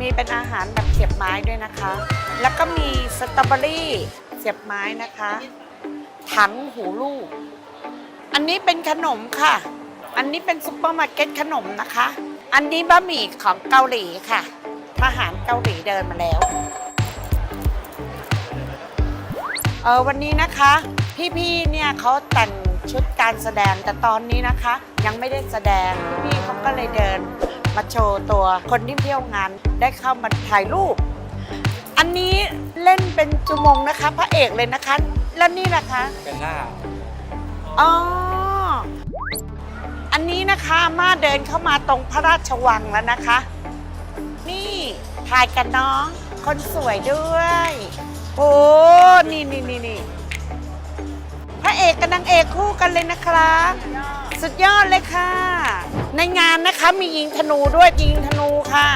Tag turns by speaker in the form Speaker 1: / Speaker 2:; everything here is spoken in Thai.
Speaker 1: มีเป็นอาหารแบบเสียบไม้ด้วยนะคะ แล้วก็มีสตรอเบอรี่เสียบไม้นะคะ ถังหูลูก อันนี้เป็นขนมค่ะ อันนี้เป็นซุปเปอร์มาร์เก็ตขนมนะคะ อันนี้บะหมี่ของเกาหลีค่ะ ทหารเกาหลีเดินมาแล้ว เออวันนี้นะคะ พี่ๆ เนี่ยเขาแต่งชุดการแสดงแต่ตอนนี้นะคะ ยังไม่ได้แสดงพี่ๆเขาก็เลยเดิน มาโชว์ตัวคนที่เที่ยวงานได้เข้ามาถ่ายรูป อันนี้เล่นเป็นจุมงนะคะ พระเอกเลยนะคะ แล้วนี่นะคะ
Speaker 2: เป็นหน้า
Speaker 1: อ๋ออันนี้นะคะอาม่าเดินเข้ามาตรงพระราชวังแล้วนะคะ นี่ถ่ายกันน้อง คนสวยด้วย โอ้นี่นี่นี่นี่พระเอกกับนางเอกคู่กันเลยนะครับ สุดยอดเลยค่ะ ในงานนะคะมียิงธนูด้วยยิงธนูค่ะ